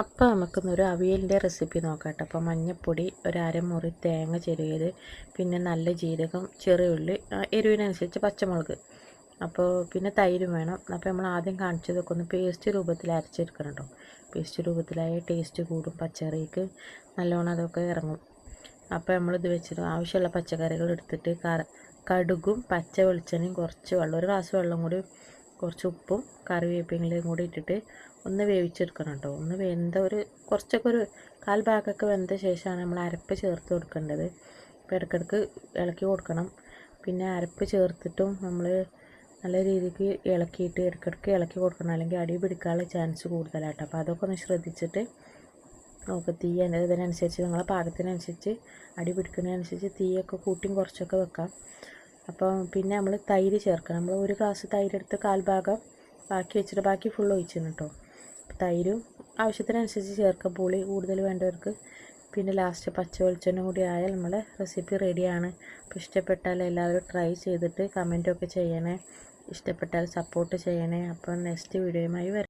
അപ്പോൾ നമുക്കൊന്നൊരു അവിയലിന്റെ റെസിപ്പി നോക്കാം അപ്പോൾ മഞ്ഞൾപ്പൊടി ഒരു അരമുറി തേങ്ങ ചെറിയത് പിന്നെ നല്ല ജീരകം ചെറിയ ഉള്ളി എരിവിനനുസരിച്ച് പച്ചമുളക്. അപ്പോൾ പിന്നെ തൈരും വേണം. അപ്പോൾ നമ്മൾ ആദ്യം കാണിച്ചതൊക്കെ ഒന്ന് പേസ്റ്റ് രൂപത്തിൽ അരച്ചെടുക്കണം പേസ്റ്റ് രൂപത്തിലായ ടേസ്റ്റ് കൂടും പച്ചക്കറിക്ക്. നല്ലോണം അതൊക്കെ ഇറങ്ങും. അപ്പോൾ നമ്മളിത് വെച്ചിട്ട് ആവശ്യമുള്ള പച്ചക്കറികൾ എടുത്തിട്ട് കടുകും പച്ച വെളിച്ചെണ്ണയും കുറച്ച് വെള്ളം ഒരു ഗ്ലാസ് വെള്ളം കൂടി കുറച്ച് ഉപ്പും കറിവേപ്പിലയും കൂടി ഇട്ടിട്ട് ഒന്ന് വേവിച്ചെടുക്കണം കേട്ടോ. ഒന്ന് വെന്ത ഒരു കുറച്ചൊക്കെ ഒരു കാൽ ഭാഗമൊക്കെ വെന്ത ശേഷമാണ് നമ്മൾ അരപ്പ് ചേർത്ത് കൊടുക്കേണ്ടത്. അപ്പോൾ ഇടയ്ക്കിടയ്ക്ക് ഇളക്കി കൊടുക്കണം. പിന്നെ അരപ്പ് ചേർത്തിട്ടും നമ്മൾ നല്ല രീതിക്ക് ഇളക്കിയിട്ട് ഇടയ്ക്കിടയ്ക്ക് ഇളക്കി കൊടുക്കണം. അല്ലെങ്കിൽ അടി പിടിക്കാനുള്ള ചാൻസ് കൂടുതലാട്ടോ അപ്പോൾ അതൊക്കെ ഒന്ന് ശ്രദ്ധിച്ചിട്ട് നമുക്ക് തീ ഇതിനനുസരിച്ച് നിങ്ങളെ പാകത്തിനനുസരിച്ച് അടി പിടിക്കുന്നതിനനുസരിച്ച് തീയൊക്കെ കൂട്ടിയും കുറച്ചൊക്കെ വെക്കാം. അപ്പോൾ പിന്നെ നമ്മൾ തൈര് ചേർക്കണം. നമ്മൾ ഒരു ഗ്ലാസ് തൈരെടുത്ത് കാൽഭാഗം കാൽ ഭാഗം ബാക്കി വെച്ചിട്ട് ബാക്കി ഫുൾ ഒഴിച്ചിരുന്നു കേട്ടോ തൈരും ആവശ്യത്തിനനുസരിച്ച് ചേർക്കാം. പുളി കൂടുതൽ വേണ്ടവർക്ക് പിന്നെ ലാസ്റ്റ് പച്ച വെളിച്ചെണ്ണ കൂടി ആയാൽ നമ്മുടെ റെസിപ്പി റെഡിയാണ് അപ്പോൾ ഇഷ്ടപ്പെട്ടാൽ എല്ലാവരും ട്രൈ ചെയ്തിട്ട് കമന്റൊക്കെ ചെയ്യണേ. ഇഷ്ടപ്പെട്ടാൽ സപ്പോർട്ട് ചെയ്യണേ. അപ്പോൾ നെക്സ്റ്റ് വീഡിയോയുമായി വരാം.